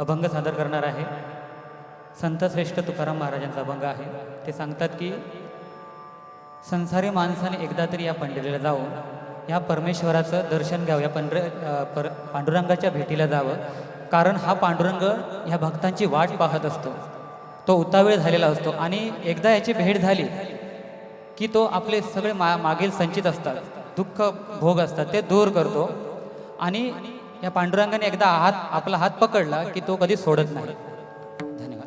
अभंग सादर करणार आहे. संत श्रेष्ठ तुकाराम महाराजांचा अभंग आहे. ते सांगतात की संसारी माणसाने एकदा तरी या पंढरीला जाऊन या परमेश्वराचं दर्शन घ्यावं. या पंढर पर पांडुरंगाच्या भेटीला जावं. कारण हा पांडुरंग ह्या भक्तांची वाट पाहत असतो. तो उतावेळ झालेला असतो. आणि एकदा याची भेट झाली की तो आपले सगळे मा मागील संचित असतात. दुःख भोग असतात. ते दूर करतो. आणि या पांडुरंगाने एकदा हात आपला हात पकडला की तो कधी सोडत नाही. धन्यवाद.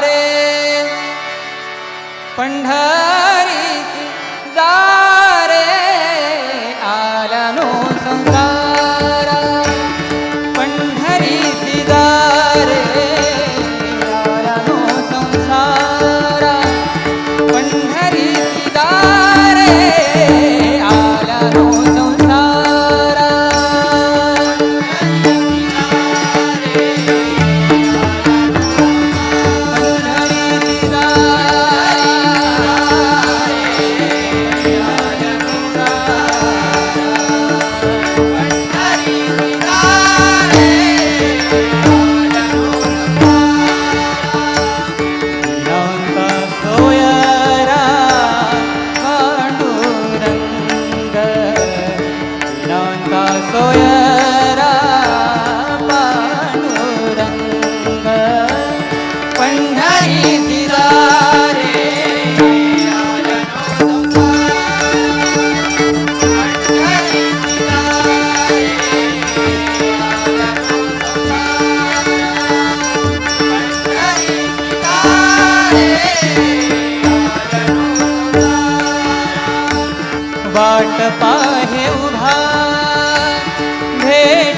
रे. पंढर है उधार भेटीची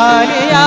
আলিয়া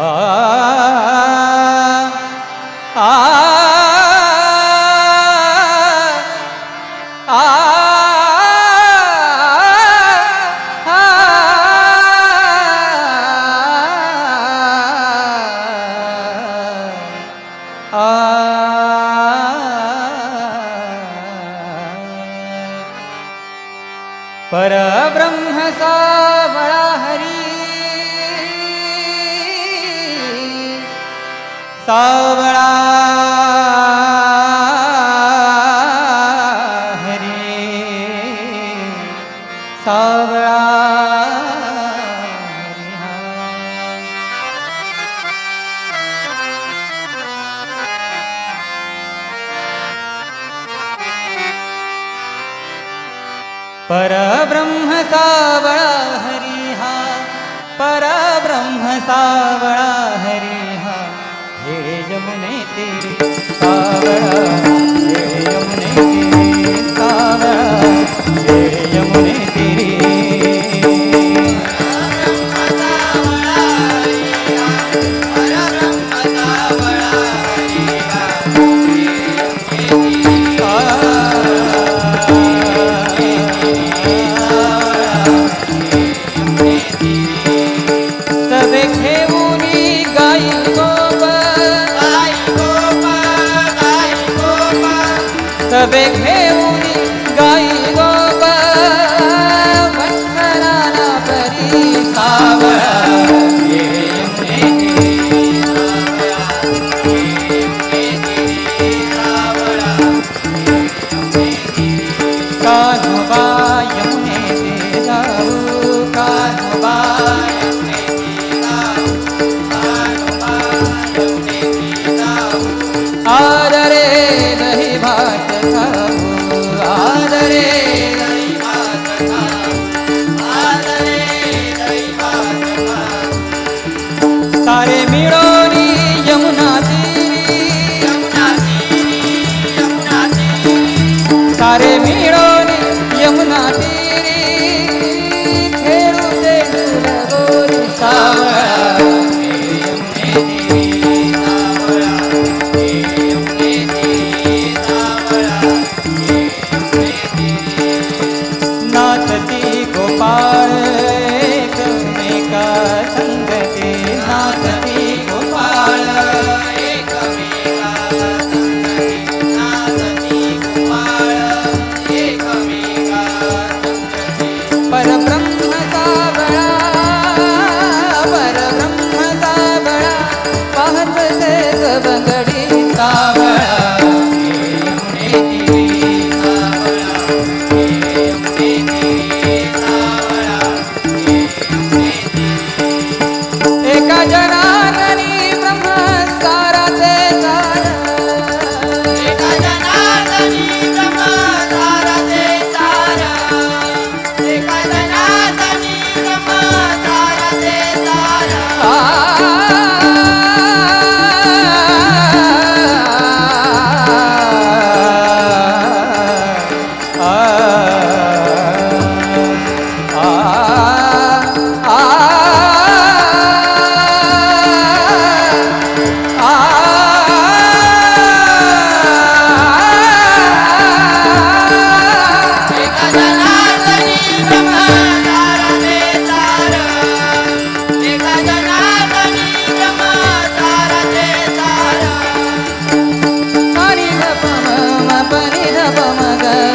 Ah, ah. सावळा। हरे। सावळा। परब्रह्म सावळा हरिहा परब्रह्म सावळा हरिहा यमुने तेरे कावड़ा हे यमुने तेरे कावड़ा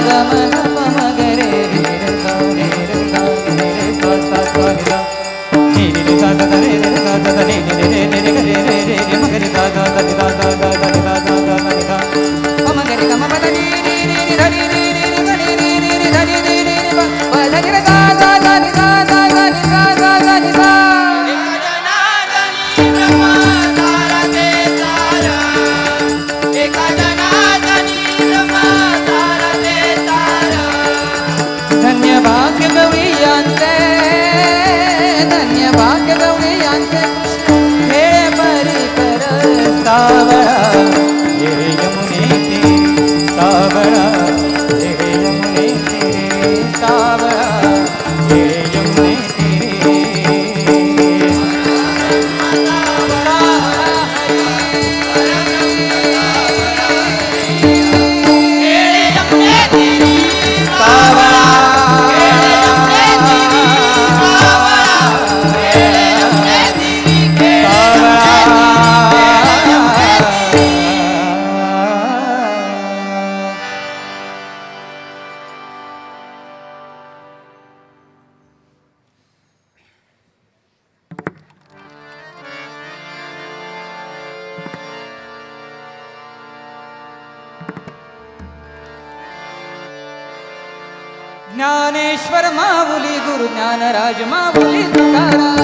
ragamana ज्ञानेश्वर माऊली गुरु ज्ञानराज माऊली तुकाराम.